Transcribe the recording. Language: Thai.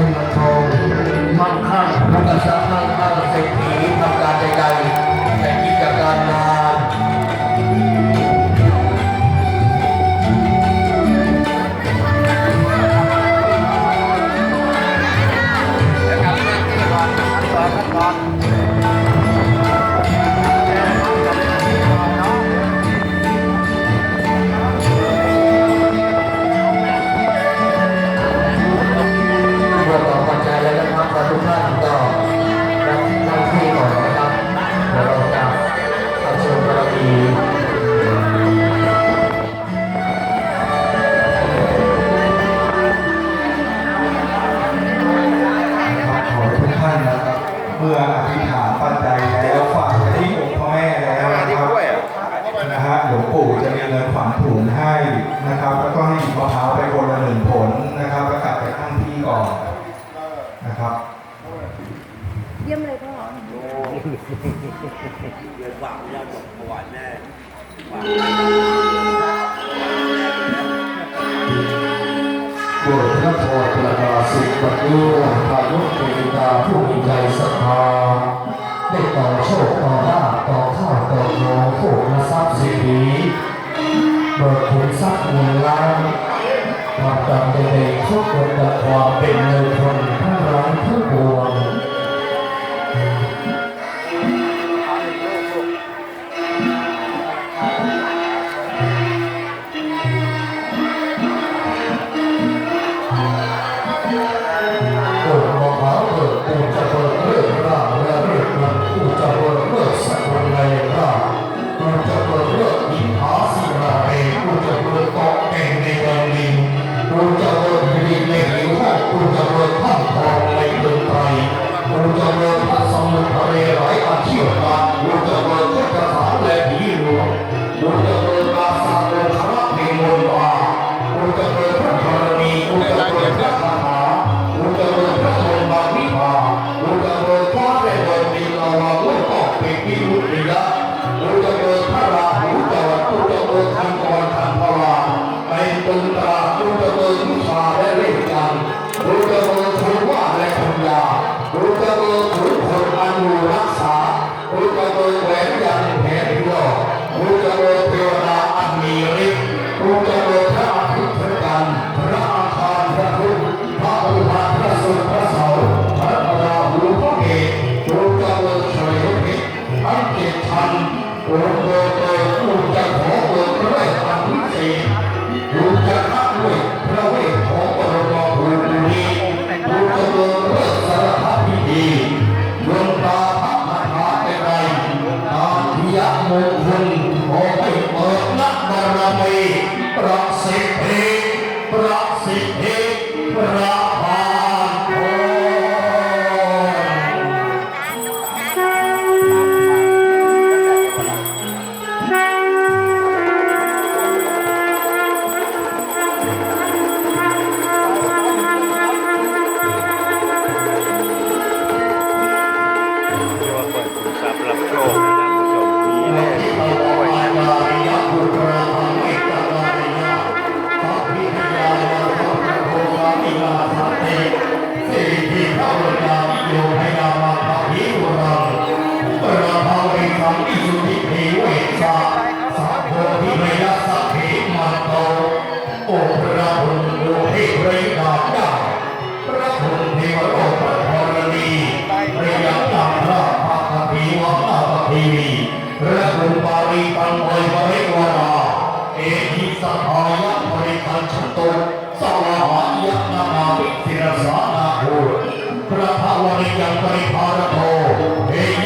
I'm ถุงให้นะครับ แล้วก็ให้หยิบมะพร้าวไปคนละหนึ่งผลนะครับแล้วกลับไปตั้งที่ก่อนนะครับ เยี่ยมเลยพ่อเดือนกว่าเราจบปรวัแน่บทพระพรตระกาสิบประตูพายุเทวดาผู้มีใจศรัทธา เบิกขุนสักหนึ่งล้านมาตัดเด็กทุกคนต่ดความเป็นเงินคนทั้งร้ายทั้งปวงเกิดมองเขาเกิดปูน หลวงโตโตผู้จะขอเบิกพระรทานพิเศษดูจะพักด้วพระเวของปรมภูมินี้ดูจะเบิกเลิกสารพัดพิธีดวงตาพักมาทาไปไรตามพิยมงคลขอให้เปิดนักบารมีประสิทธิประสิทธิ มาเปิดขุมทรัพย์รับโชค สหายาบริพันชตุสหายะนามาวิทิรสานาโหพระภาวริยังบริภารโตเอ